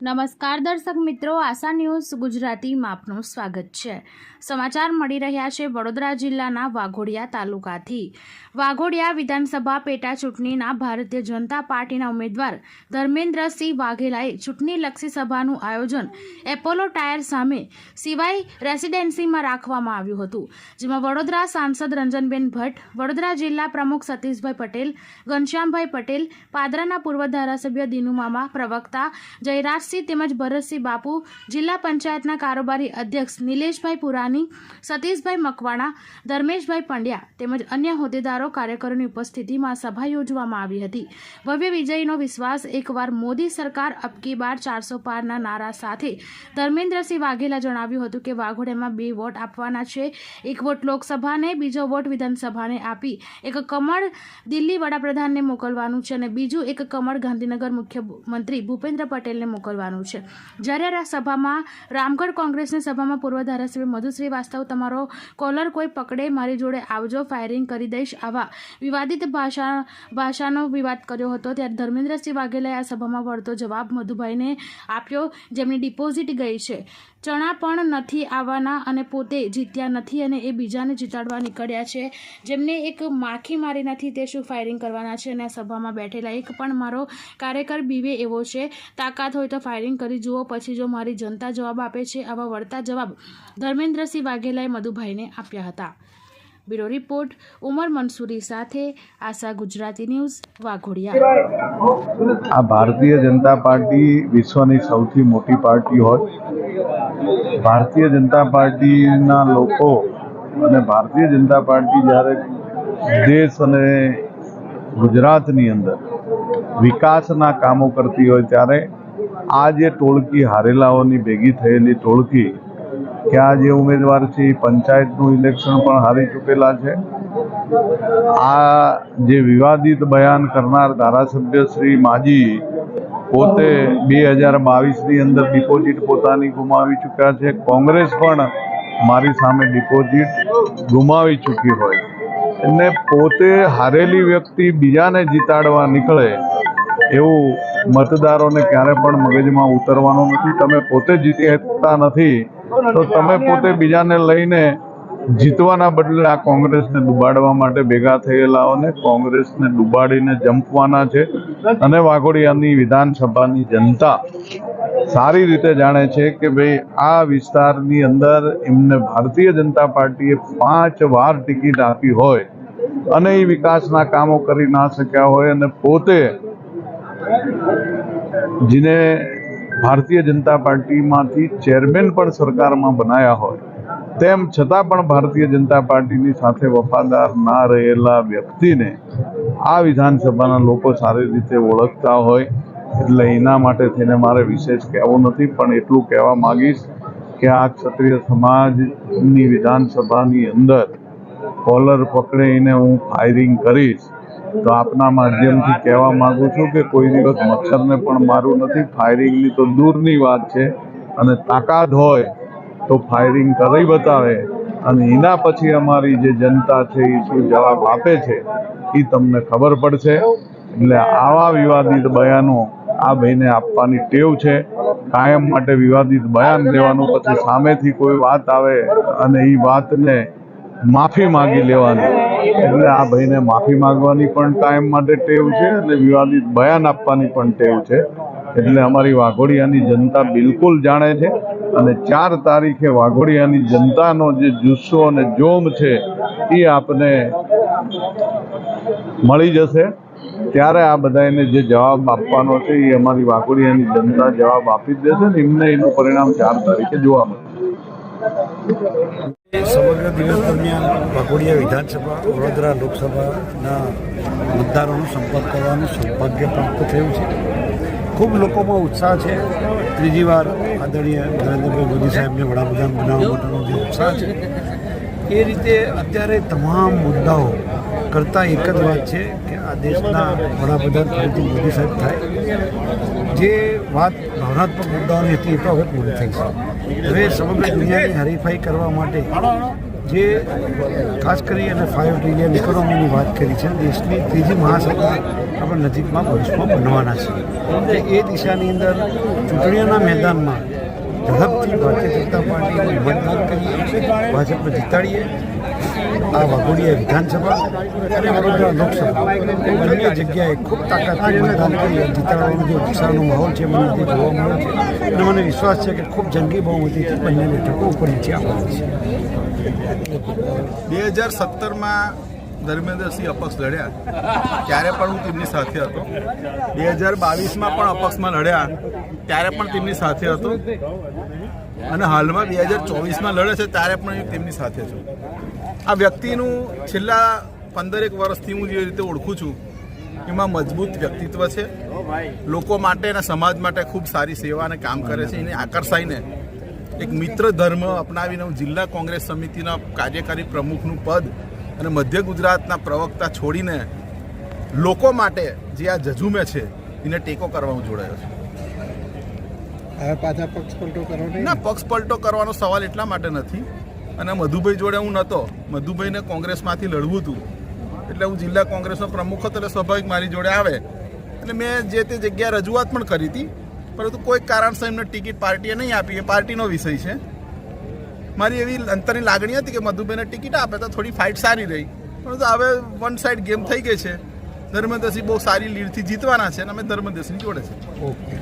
નમસ્કાર દર્શક મિત્રો, આશા ન્યૂઝ ગુજરાતીમાં આપનું સ્વાગત છે. સમાચાર મળી રહ્યા છે વડોદરા જિલ્લાના વાઘોડિયા તાલુકાથી. વાઘોડિયા વિધાનસભા પેટા ચૂંટણીના ભારતીય જનતા પાર્ટીના ઉમેદવાર ધર્મેન્દ્રસિંહ વાઘેલાએ ચૂંટણીલક્ષી સભાનું આયોજન એપોલો ટાયર સામે સિવાય રેસિડેન્સીમાં રાખવામાં આવ્યું હતું, જેમાં વડોદરા સાંસદ રંજનબેન ભટ્ટ, વડોદરા જિલ્લા પ્રમુખ સતીશભાઈ પટેલ, ઘનશ્યામભાઈ પટેલ, પાદરાના પૂર્વ ધારાસભ્ય દિનુમામા, પ્રવક્તા જયરાજસિંહ તેમજ ભરતસિંહ બાપુ, જિલ્લા પંચાયતના કારોબારી અધ્યક્ષ નિલેશભાઈ પુરાણી, સતીશભાઈ મકવાણા, ધર્મેશભાઈ પંડ્યા તેમજ અન્ય હોદ્દેદારો કાર્યકરોની ઉપસ્થિતિમાં સભા યોજવામાં આવી હતી. ભવ્ય વિજયનો વિશ્વાસ એકવાર મોદી સરકાર અબકી બાર ચારસો પારના નારા સાથે ધર્મેન્દ્રસિંહ વાઘેલા જણાવ્યું હતું કે વાઘોડિયામાં બે વોટ આપવાના છે, એક વોટ લોકસભાને, બીજો વોટ વિધાનસભાને આપી એક કમળ દિલ્હી વડાપ્રધાનને મોકલવાનું છે અને બીજું એક કમળ ગાંધીનગર મુખ્યમંત્રી ભૂપેન્દ્ર પટેલને મોકલવાનું છે. જ્યારે સભામાં રામગઢ કોંગ્રેસની સભામાં પૂર્વ ધારાસભ્ય મધુ શ્રીવાસ્તવ તમારો કોલર કોઈ પકડે, મારી જોડે આવજો ફાયરિંગ કરી દઈશ આવા વિવાદિત ભાષા, ભાષાનો વિવાદ કર્યો હતો. ત્યારે ધર્મેન્દ્રસિંહ વાઘેલાએ આ સભામાં વળતો જવાબ મધુભાઈને આપ્યો, જેમની ડિપોઝિટ ગઈ છે, ચણા પણ નથી આવવાના અને પોતે જીત્યા નથી અને એ બીજાને જીતાડવા નીકળ્યા છે. જેમને એક માખી મારી નથી, તે શું ફાયરિંગ કરવાના છે? અને આ સભામાં બેઠેલા એક પણ મારો કાર્યકર બીવે એવો છે, તાકાત હોય તો ફાયરિંગ કરી, જુઓ પછી જો મારી જનતા જવાબ આપે છે, આવા વળતા જવાબ ધર્મેન્દ્રસિંહ વાઘેલાએ મધુભાઈને આપ્યા હતા. બ્યુરો રિપોર્ટ, ઉમર મંસૂરી સાથે આશા ગુજરાતી ન્યૂઝ, વાઘોડિયા. આ ભારતીય જનતા પાર્ટી વિશ્વની સૌથી મોટી પાર્ટી હોય. ભારતીય જનતા પાર્ટીના લોકો અને ભારતીય જનતા પાર્ટી જ્યારે દેશ અને ગુજરાતની અંદર વિકાસના કામો કરતી હોય ત્યારે આ જે ટોળકી હારેલાઓની ભેગી થયેલી ટોળકી કે આ જે ઉમેદવાર છે એ પંચાયતનું ઇલેક્શન પણ હારી ચૂકેલા છે. આ જે વિવાદિત બયાન કરનાર ધારાસભ્ય શ્રી માજી પોતે બે હજાર બાવીસની અંદર ડિપોઝિટ પોતાની ગુમાવી ચૂક્યા છે. કોંગ્રેસ પણ મારી સામે ડિપોઝિટ ગુમાવી ચૂકી હોય. એમને પોતે હારેલી વ્યક્તિ બીજાને જીતાડવા નીકળે એવું મતદારોને ક્યારે પણ મગજમાં ઉતરવાનું નથી. તમે પોતે જીતી શકતા નથી, તો તમે પોતે બીજાને લઈને જીતવાના બદલે આ કોંગ્રેસને ડૂબાડવા માટે ભેગા થયેલાઓને કોંગ્રેસને ડૂબાડીને જંપવાના છે અને વાઘોડિયાની વિધાનસભાની જનતા સારી રીતે જાણે છે કે ભાઈ આ વિસ્તારની અંદર એમને ભારતીય જનતા પાર્ટીએ પાંચ વાર ટિકિટ આપી હોય અને એ વિકાસના કામો કરી ના શક્યા હોય અને પોતે જેને ભારતીય જનતા પાર્ટીમાંથી ચેરમેન પણ સરકારમાં બનાયા હોય, તેમ છતાં પણ ભારતીય જનતા પાર્ટીની સાથે વફાદાર ના રહેલા વ્યક્તિને આ વિધાનસભાના લોકો સારી રીતે ઓળખતા હોય, એટલે એના માટે થઈને મારે વિશેષ કહેવું નથી, પણ એટલું કહેવા માંગીશ કે આ ક્ષત્રિય સમાજની વિધાનસભાની અંદર કોલર પકડીને હું ફાયરિંગ કરીશ. તો આપના માધ્યમથી કહેવા માંગુ છું કે કોઈ દિવસ મચ્છરને પણ મારું નથી. ફાયરિંગની તો દૂરની વાત છે અને તાકાત હોય તો ફાયરિંગ કરી બતાવે અને એના પછી અમારી જે જનતા છે, એ શું જવાબ આપે છે, એ તમને ખબર પડશે. એટલે આવા વિવાદિત બયાનો આ ભાઈને આપવાની ટેવ છે. કાયમ માટે વિવાદિત બયાન દેવાનું પછી સામેથી કોઈ વાત આવે અને એ વાતને માફી માગી લેવાની. એટલે આ ભાઈને માફી માંગવાની પણ કાયમ માટે ટેવ છે અને વિવાદિત બયાન આપવાની પણ ટેવ છે. એટલે અમારી વાઘોડિયાની જનતા બિલકુલ જાણે છે અને ચાર તારીખે વાઘોડિયાની જનતાનો જે જુસ્સો અને જોમ છે એ આપને મળી જશે. ત્યારે આ બધાને જે જવાબ આપવાનો છે એ અમારી વાઘોડિયાની જનતા જવાબ આપી દેશે ને એમને એનું પરિણામ ચાર તારીખે જોવા મળશે. સમગ્ર દિવસ દરમિયાન વાઘોડિયા વિધાનસભા, વડોદરા લોકસભાના મતદારોનો સંપર્ક કરવાનું સૌભાગ્ય પ્રાપ્ત થયું છે. ખૂબ લોકોમાં ઉત્સાહ છે. ત્રીજી વાર આદરણીય નરેન્દ્રભાઈ મોદી સાહેબને વડાપ્રધાન બનાવવા માટેનો જે ઉત્સાહ છે, એ રીતે અત્યારે તમામ મુદ્દાઓ કરતાં એક જ વાત છે કે દેશના વડાપ્રધાન ફરીથી મોદી સાહેબ થાય. જે વાત ભાવનાત્મક મુદ્દાઓની હતી એ તો હવે પૂરી થઈ છે. હવે સમગ્ર દુનિયાની હરીફાઈ કરવા માટે જે ખાસ કરી અને ફાઇવ ટ્રિલિયન ઇકોનોમીની વાત કરી છે, દેશની ત્રીજી મહાસત્તા આપણે નજીકમાં ભવિષ્યમાં બનવાના છે. એ દિશાની અંદર ચૂંટણીઓના મેદાનમાં ઝડપથી ભારતીય જનતા પાર્ટીને મતદાન કરીએ, ભાજપને જીતાડીએ આ વાઘોડિયા વિધાનસભા જગ્યાએ ખૂબ તાકાતથી મતદાન છે, મને છે. અને મને વિશ્વાસ છે કે ખૂબ જંગી બહુમતીથી બંને બેઠકો બે હજાર સત્તરમાં ધર્મેન્દ્રસિંહ અપક્ષ લડ્યા. ત્યારે પણ હું તેમની સાથે હતો. બે હજાર બાવીસમાં પણ અપક્ષમાં લડ્યા. ત્યારે પણ તેમની સાથે હતો. અને હાલમાં બે હજાર ચોવીસમાં લડે છે, ત્યારે પણ તેમની સાથે છું. આ વ્યક્તિનું છેલ્લા પંદરેક વર્ષથી હું જે રીતે ઓળખું છું એમાં મજબૂત વ્યક્તિત્વ છે. લોકો માટે અને સમાજ માટે ખૂબ સારી સેવા અને કામ કરે છે. એને આકર્ષાઈને એક મિત્ર ધર્મ અપનાવીને હું જિલ્લા કોંગ્રેસ સમિતિના કાર્યકારી પ્રમુખનું પદ અને મધ્ય ગુજરાતના પ્રવક્તા છોડીને લોકો માટે જે આ જજુમે છે એને ટેકો કરવા હું જોડાયો છું. હવે પાછા પક્ષ પલટો કરવાનો ના પક્ષ પલટો કરવાનો સવાલ એટલા માટે નથી. અને મધુભાઈ જોડે હું નહોતો મધુભાઈને કોંગ્રેસમાંથી લડવું હતું. એટલે હું જિલ્લા કોંગ્રેસનો પ્રમુખ હતો, એટલે સ્વાભાવિક મારી જોડે આવે. અને મેં જે તે જગ્યાએ રજૂઆત પણ કરી હતી, પરંતુ કોઈ કારણસર એમને ટિકિટ પાર્ટીએ નહીં આપી. એ પાર્ટીનો વિષય છે. મારી એવી અંતરની લાગણી હતી કે મધુભાઈને ટિકિટ આપે તો થોડી ફાઇટ સારી રહી. પરંતુ હવે વન સાઈડ ગેમ થઈ ગઈ છે. ધર્મેન્દ્રસિંહ બહુ સારી લીડથી જીતવાના છે અને અમે ધર્મેન્દ્રસિંહ જોડે છે. ઓકે